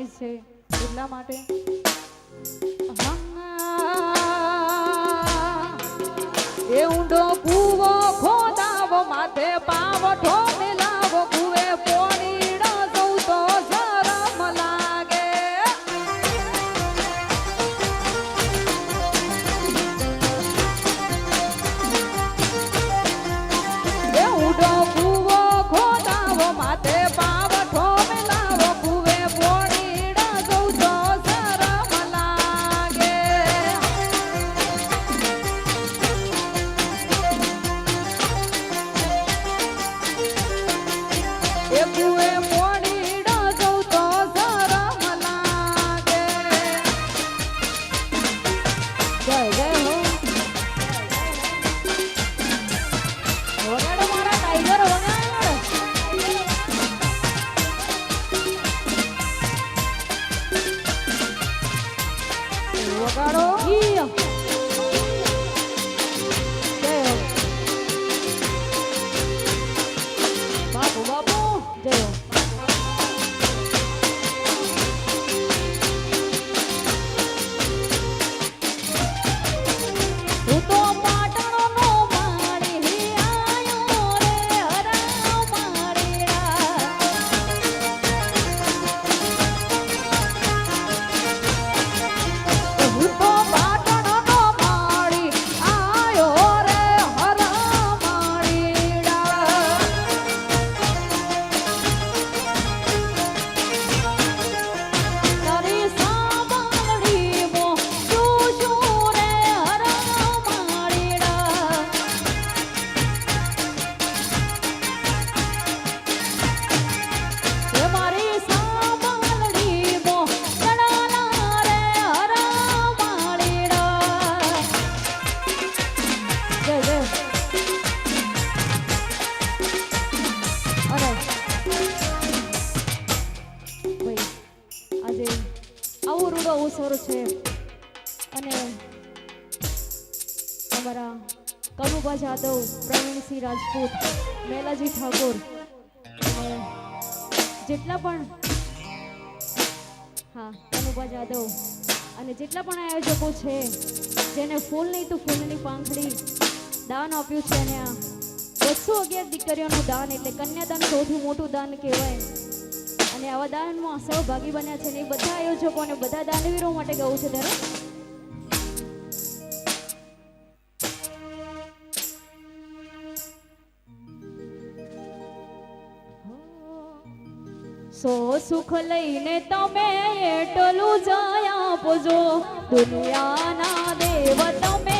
ફરમાઈશ છે એટલા માટે. એ ઊંડો કૂવો ખોદાવો માથે પાવઠો મિલાવો રૂડો અવસર છે. અને અમારા કનુભા જાદવ, પ્રવીણસિંહ રાજપૂત, મેલાજી ઠાકોર જેટલા પણ હા, કનુભા જાદવ અને જેટલા પણ આયોજકો છે, જેને ફૂલ નહીં તો ફૂલની પાંખડી દાન આપ્યું છે અને આ બસો અગિયાર દીકરીઓનું દાન એટલે કન્યાદાન સૌથી મોટું દાન કહેવાય. અને આવા દાનમાં સહભાગી બન્યા છે ને બધા આયોજકો અને બધા દાનવીરો માટે ગવું છે ત્યારે. સો સુખ લઈને તમે એટલું જયા પોજો દુનિયાના દેવ તમે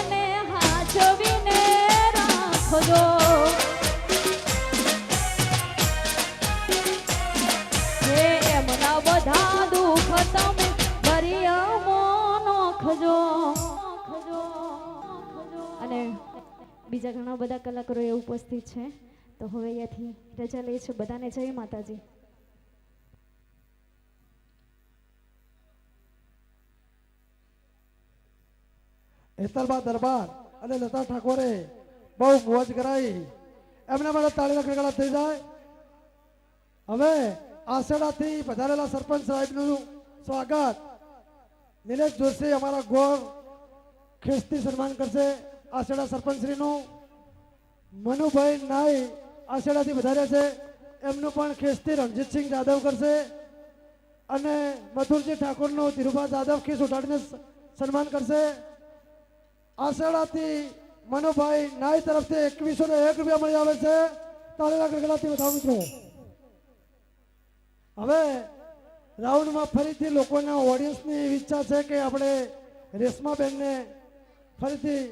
બીજા ઘણા બધા કલાકારો એ ઉપસ્થિત છે. તો હવે અહીંયાથી રજા લઈએ છીએ બધાને જય માતાજી. હેતલબા દરબાર અને લતા ઠાકોરે બહુ મોજ કરાઈ. એમના માટે તાળીના ખડકડા થઈ જાય. હવે આસેડાથી પધારેલા સરપંચ સાહેબનું સ્વાગત. નિલેશ જોશી અમારા ગોળ ખેસથી સન્માન કરશે. આસેડા સરપંચશ્રીનું મનુભાઈ નાઈ આસેડાથી વધાર્યા છે. એમનું પણ ખેસથી રણજીતસિંહ જાદવ કરશે અને મથુરજી ઠાકોરનું ધીરુભા જાદવ ખેસ ઉઠાડીને સન્માન કરશે. આસેડાથી મનુભાઈ નાઈ તરફથી એકવીસો ને એક રૂપિયા મળી આવે છે. તાળીના ગડગડાથી વધાવો મિત્રો. હવે રાઉન્ડમાં ફરીથી લોકોના ઓડિયન્સની ઈચ્છા છે કે આપણે રેશમાબેનને ફરીથી